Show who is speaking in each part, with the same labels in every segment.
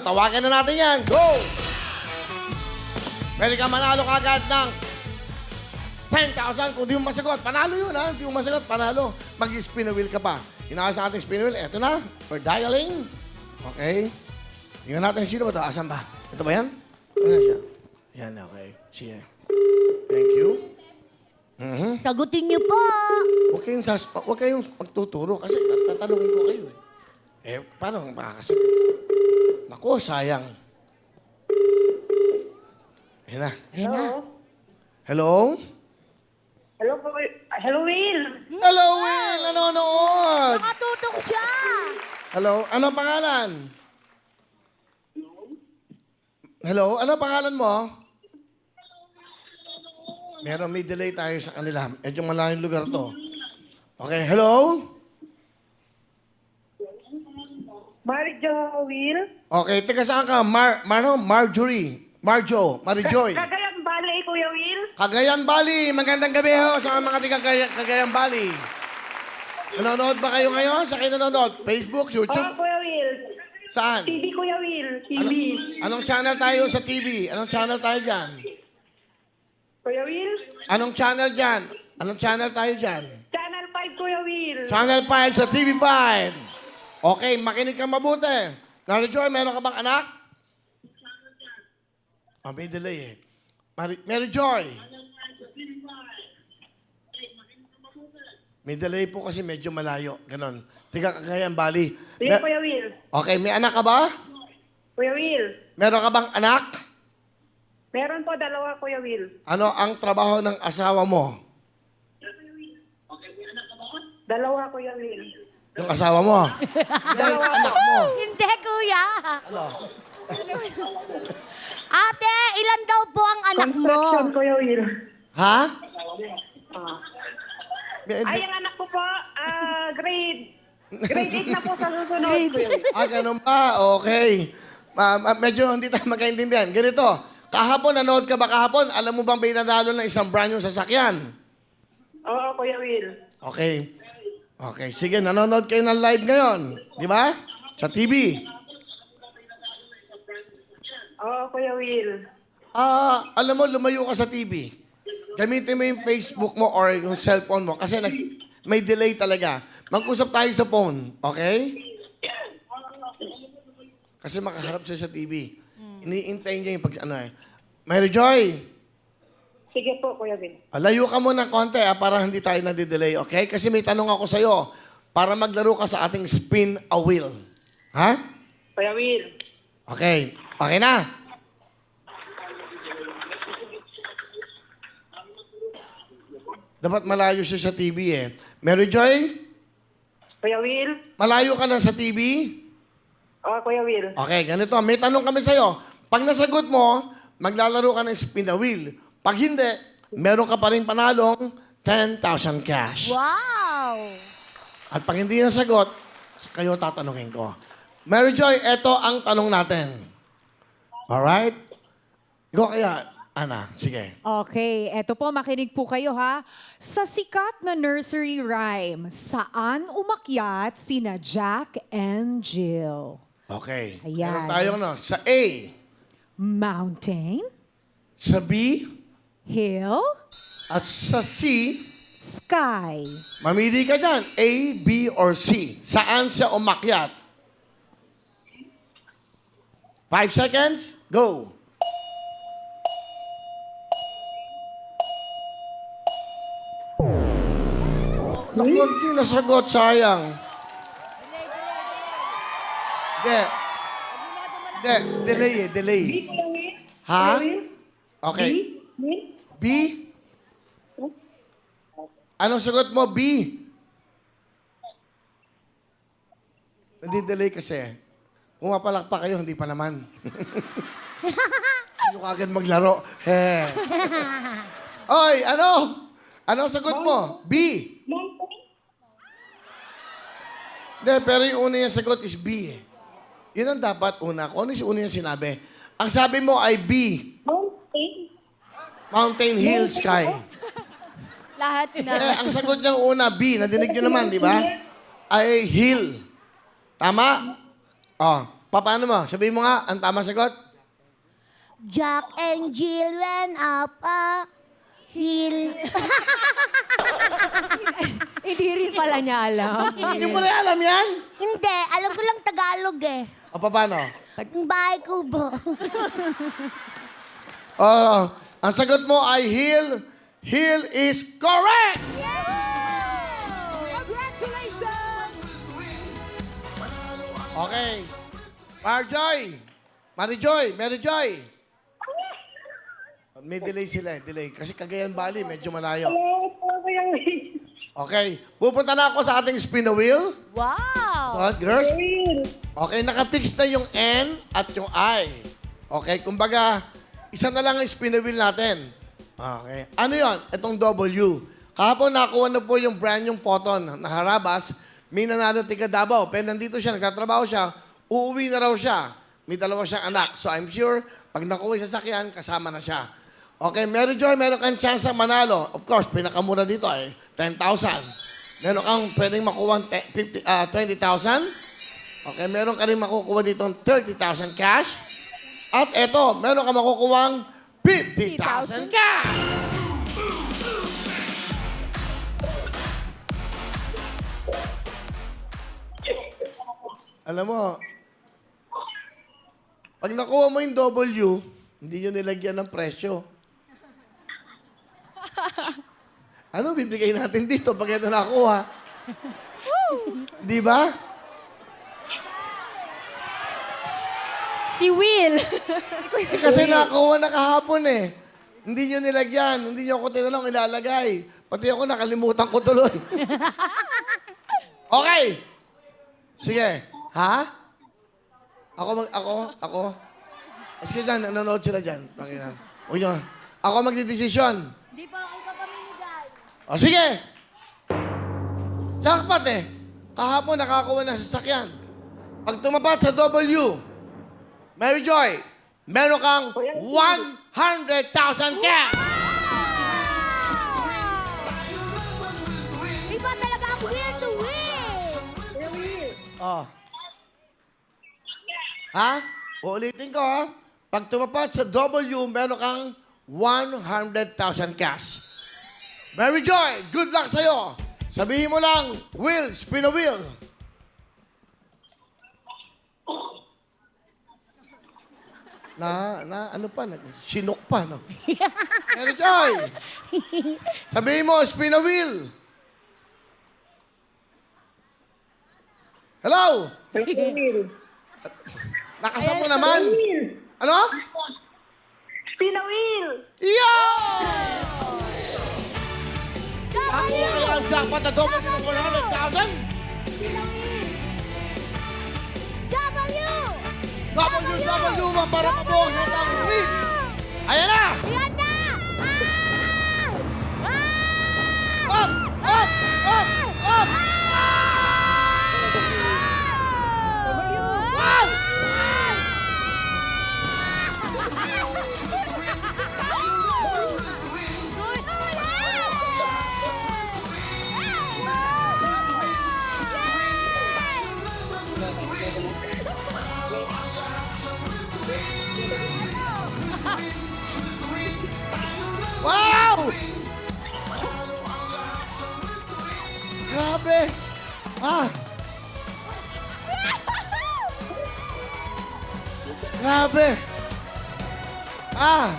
Speaker 1: Tawagan na natin yan. Go! Pwede ka manalo kagad ng 10,000. Kung di mo masagot, panalo yun ha. Di mo masagot, panalo. Mag-spin wheel ka pa. Inaas sa ating spin wheel. Eto na. We're dialing. Okay. Tingnan natin sino ba ito. Asan ba? Ito ba yan? Ano siya? Yan, okay. Sige. Thank you. Mhm.
Speaker 2: Sagutin niyo po.
Speaker 1: Huwag kayong, sas huwag kayong magtuturo kasi tatanungin ko kayo eh. Eh, paano makakasagot? Naku, sayang. Ayan na.
Speaker 2: Ayan na.
Speaker 1: Hello?
Speaker 3: Hello po. Hello, Will.
Speaker 1: Hello, Will! Nanonood!
Speaker 2: Nakatutok siya.
Speaker 1: Hello? Ano pangalan? Hello? Ano pangalan mo? Meron, may delay tayo sa kanila. Medyo malayong lugar to. Okay, hello?
Speaker 3: Marjo, Will.
Speaker 1: Okay, taga saan ka? Mar, Mano? Marjorie. Marjo. Marijoy.
Speaker 3: Kagayang bale, Kuya Will.
Speaker 1: Cagayan Valley. Magandang gabi ho sa mga taga Cagayan, Cagayan Valley. Nanonood ba kayo ngayon? Sa kayo nanonood? Facebook,
Speaker 3: Oo,
Speaker 1: YouTube?
Speaker 3: Kuya Will.
Speaker 1: Saan?
Speaker 3: TV, Kuya Will. TV.
Speaker 1: Ano, anong channel tayo sa TV? Anong channel tayo dyan?
Speaker 3: Kuya Will.
Speaker 1: Anong channel dyan? Anong channel tayo dyan?
Speaker 3: Channel 5, Kuya Will.
Speaker 1: Channel 5 sa TV5. Okay, makinig ka mabuti. Nari Joy, meron ka bang anak? Oh, may delay eh. Mary, Mary Joy. May delay po kasi medyo malayo. Ganon. Tiga Cagayan Bali.
Speaker 3: Sige,
Speaker 1: Me-
Speaker 3: Kuya Will.
Speaker 1: okay, may anak ka ba?
Speaker 3: Kuya Will.
Speaker 1: Meron ka bang anak?
Speaker 3: Meron po dalawa, Kuya Will.
Speaker 1: Ano ang trabaho ng asawa mo?
Speaker 3: Dalawa, Kuya Will.
Speaker 1: Yung asawa mo? Yung anak mo?
Speaker 2: Hindi, kuya.
Speaker 1: Ano?
Speaker 2: Ate, ilan daw po ang anak mo?
Speaker 3: Construction, Kuya Will.
Speaker 1: Ha?
Speaker 3: Ah.
Speaker 1: May-
Speaker 3: Ay, ang anak ko po, ah, grade, grade 8 na po sa susunod, Kuya Will.
Speaker 1: Ah, ganun ba? Okay. Ah, ah, medyo hindi tayo magkaintindihan. Ganito, kahapon, nanood ka ba kahapon? Alam mo bang may nanalo ng isang brand yung sasakyan?
Speaker 3: Oo, Kuya Will.
Speaker 1: Okay. Okay, sige, nanonood kayo ng live ngayon. Di ba? Sa TV.
Speaker 3: Oo, Kuya Will.
Speaker 1: Ah, alam mo, lumayo ka sa TV. Gamitin mo yung Facebook mo or yung cellphone mo kasi nag, may delay talaga. Mag-usap tayo sa phone, okay? Kasi makaharap siya sa TV. Iniintay niya yung pag, ano eh. Mary Joy,
Speaker 3: Sige po, Kuya
Speaker 1: ah, layo ka muna konti ah, para hindi tayo nadidelay, okay? Kasi may tanong ako sa'yo para maglaro ka sa ating spin a wheel. Ha?
Speaker 3: Kuya Will.
Speaker 1: Okay. Okay na? Dapat malayo siya sa TV eh. Mary Joy,
Speaker 3: Kuya Will.
Speaker 1: malayo ka na sa TV?
Speaker 3: Oo, Kuya Will.
Speaker 1: Okay, ganito. May tanong kami sa'yo. Pag nasagot mo, maglalaro ka ng spin the wheel. Pag hindi, meron ka pa rin panalong 10,000 cash.
Speaker 2: Wow.
Speaker 1: At pag hindi nasagot, kayo tatanungin ko. Mary Joy, eto ang tanong natin. Alright? Ikaw kaya, Ana, sige.
Speaker 4: Okay, eto po, makinig po kayo ha. Sa sikat na nursery rhyme, saan umakyat sina Jack and Jill?
Speaker 1: Okay.
Speaker 4: Ayan.
Speaker 1: Meron tayo no, sa A,
Speaker 4: Mountain,
Speaker 1: sa B,
Speaker 4: hill,
Speaker 1: at sa C,
Speaker 4: sky.
Speaker 1: mamili ka dyan. A, B, or C. Saan siya umakyat? Five seconds, go. Naku, hindi nasagot, sayang. Hindi. Hindi, delay eh, delay. Ha? Okay.
Speaker 3: B.
Speaker 1: B? Anong sagot mo? B? Hindi delay kasi. Kung mapalakpak kayo, hindi pa naman. Sino ka agad maglaro? He. Oy, ano? Anong sagot mo? B? Hindi, pero yung una yung sagot is B eh. Yun ang dapat una. Kung ano yung una yung sinabi. Ang sabi mo ay B.
Speaker 3: Mountain.
Speaker 1: Hill, sky.
Speaker 2: Lahat
Speaker 1: Eh,
Speaker 2: na.
Speaker 1: ang sagot niyang una, B. Nadinig niyo naman, di ba? Ay hill. Tama? Oh. paano mo? Sabihin mo nga, ang tamang sagot.
Speaker 2: Jack and Jill went up a hill.
Speaker 5: Hindi rin pala niya alam.
Speaker 1: Hindi mo na alam yan?
Speaker 2: Hindi, alam ko lang Tagalog eh.
Speaker 1: O, paano?
Speaker 2: Yung bahay kubo.
Speaker 1: Oh, ang sagot mo ay heel. Heel is correct!
Speaker 4: Congratulations!
Speaker 1: Okay. Marjoy! Marijoy! Maryjoy! May delay sila eh, delay. Kasi Cagayan Valley, medyo malayo. Okay, pupunta na ako sa ating spin the wheel.
Speaker 2: Wow!
Speaker 1: Alright, girls? Okay, nakafix na yung N at yung I. Okay, kumbaga, isa na lang ang spin the wheel natin. Okay. Ano yon? Itong W. Kahapon nakuha na po yung brand yung photon na harabas. May nanalo tiga Davao. Pero nandito siya, nagtatrabaho siya. Uuwi na raw siya. May dalawa siyang anak. So I'm sure, pag nakuha yung sasakyan, kasama na siya. Okay, Mary Joy, meron kang chance sa manalo. Of course, pinakamura dito ay 10,000. Meron kang pwedeng makuha 50, ah, 20,000. Okay, meron ka rin makukuha dito ng 30,000 cash. At eto, meron ka makukuha 50,000 cash! Alam mo, pag nakuha mo yung W, hindi nyo nilagyan ng presyo. ano bibigay natin dito pag ito nakuha? Di ba?
Speaker 5: Si Will.
Speaker 1: Eh, kasi nakuha na kahapon eh. Hindi nyo nilagyan. Hindi nyo ako tinanong ilalagay. Pati ako nakalimutan ko tuloy. okay. Sige. Ha? Ako mag... Ako? Ako? Sige dyan, nanonood sila dyan. Pakinan. Huwag nyo. Ako magdidesisyon.
Speaker 2: Di pa ako kapamimigay.
Speaker 1: O sige. Jackpot eh. Kahapon nakakuha ng sasakyan. Pag tumapat sa W, Mary Joy, meron kang 100,000 cash!
Speaker 2: Iba talaga ang will to win!
Speaker 1: Oh. Ha? Uulitin ko ha. Pag tumapat sa W, meron kang 100,000 cash. Mary Joy, good luck sa'yo. Sabihin mo lang, Will, spin a wheel. Na, na, ano pa, nag- sinok pa, no? Mary Joy, sabihin mo, spin a wheel. Hello?
Speaker 3: Kuya Will.
Speaker 1: Nakasam mo naman. Ano?
Speaker 3: Spin a wheel.
Speaker 1: Yeah! Ako kaya ang jackpot na double ng WW para mabuhay sa tang win! Ayan na!
Speaker 2: Yan na! Ah! Ah!
Speaker 1: Up! Up! Up! Up! Grabe! Ah!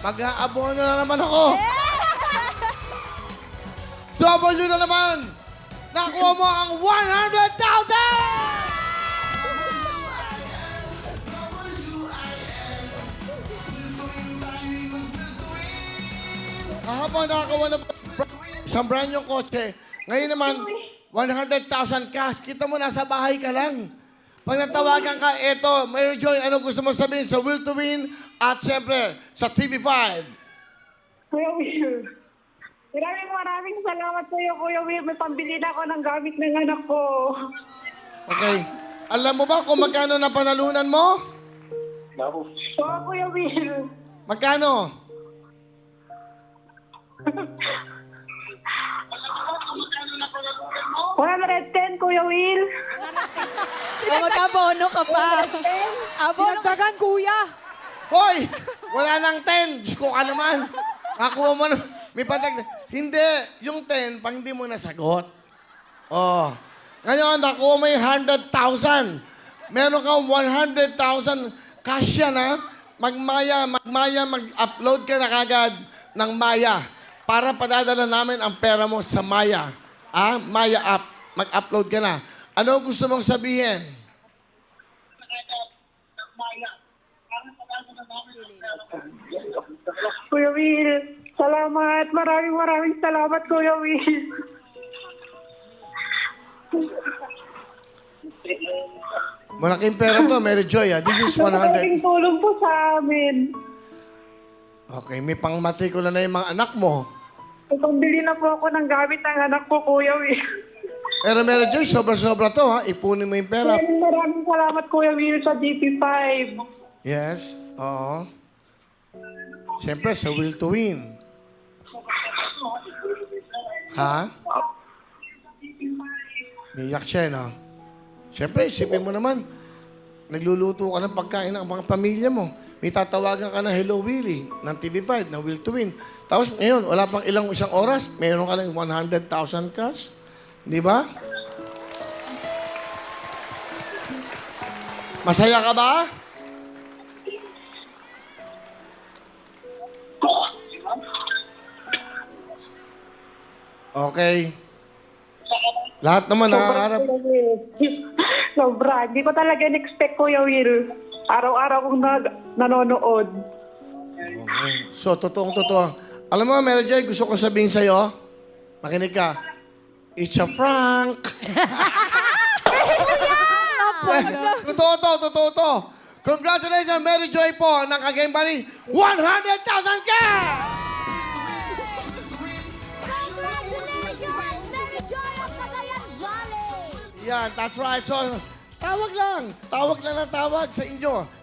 Speaker 1: Mag-aabono na naman ako! W na naman! Nakuha mo ang 100,000! Kahapon nakakuha na isang brand yung kotse. Ngayon naman, 100,000 cash. Kita mo, nasa bahay ka lang. Pag natawagan ka, eto, Mary Joy, ano gusto mo sabihin sa Will to Win at siyempre sa TV5?
Speaker 3: Kuya Will. Maraming maraming salamat sa iyo, Kuya Will. May pambili na ako ng gamit ng anak ko.
Speaker 1: Okay. Alam mo ba kung magkano na panalunan mo?
Speaker 3: Oo, Kuya Will.
Speaker 1: Magkano?
Speaker 3: One hundred ten, Kuya Will.
Speaker 5: O, magkabono ka pa.
Speaker 4: Abono Dinagdagan, kuya.
Speaker 1: Hoy! Wala nang 10. Diyos ko ka naman. Nakuha mo na. May patag. Hindi. Yung 10, pag hindi mo nasagot. Oh. Ngayon, nakuha mo yung 100,000. Meron kang 100,000. Cash yan, ha? Magmaya, magmaya, mag-upload ka na kagad ng Maya para padadala namin ang pera mo sa Maya. Ah, Maya app. Mag-upload ka na. Ano gusto mong sabihin?
Speaker 3: Kuya Will, salamat. Maraming maraming salamat, Kuya Will.
Speaker 1: Malaking pera to, Mary Joy. Ah. This is 100.
Speaker 3: Napakalaking tulong po sa amin.
Speaker 1: Okay, may pangmatrikula na yung mga anak mo.
Speaker 3: Pambili na po ako ng gamit ng anak ko, Kuya Will.
Speaker 1: Pero Mary Joy, sobra-sobra to ha. Ipunin mo yung pera.
Speaker 3: Maraming maraming salamat, Kuya Will, sa DP5.
Speaker 1: Yes, oo. Siyempre, sa will to win. Ha? Niyak siya, no? Siyempre, isipin mo naman, nagluluto ka ng pagkain ng mga pamilya mo. May tatawagan ka na Hello Willie ng TV5 na Will to Win. Tapos ngayon, wala pang ilang isang oras, mayroon ka lang 100,000 cash. Di ba? Masaya ka ba? Okay. Lahat naman nakakarap.
Speaker 3: Will. Sobra. Hindi ko talaga in-expect, Kuya Will. Araw-araw kong na- nanonood.
Speaker 1: Okay. So, totoong totoo. Alam mo, Mary Joy, gusto ko sabihin sa'yo, makinig ka, it's a prank. totoo to, totoo to. Congratulations, Mary Joy po, ng Kagame Bali, 100,000 ka!
Speaker 2: Congratulations, Mary Joy of Cagayan Valley!
Speaker 1: Yan, that's right. So, tawag lang. Tawag lang na tawag sa inyo.